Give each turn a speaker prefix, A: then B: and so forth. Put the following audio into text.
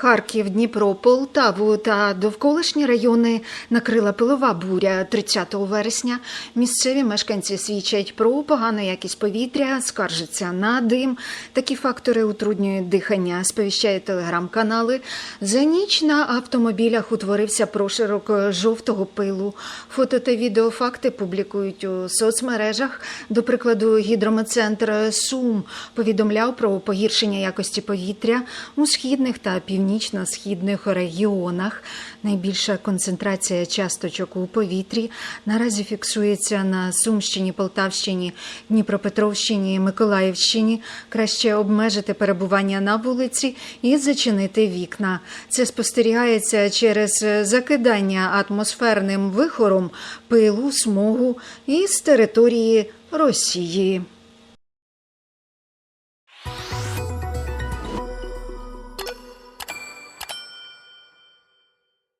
A: Харків, Дніпро, Полтаву та довколишні райони накрила пилова буря 30 вересня. Місцеві мешканці свідчать про погану якість повітря, скаржаться на дим. Такі фактори утруднюють дихання, сповіщають телеграм-канали. За ніч на автомобілях утворився проширок жовтого пилу. Фото та відеофакти публікують у соцмережах. До прикладу, гідрометцентр Сум повідомляв про погіршення якості повітря у східних та північно-східних регіонах. Найбільша концентрація часточок у повітрі наразі фіксується на Сумщині, Полтавщині, Дніпропетровщині, Миколаївщині. Краще обмежити перебування на вулиці і зачинити вікна. Це спостерігається через закидання атмосферним вихором пилу, смогу із території Росії.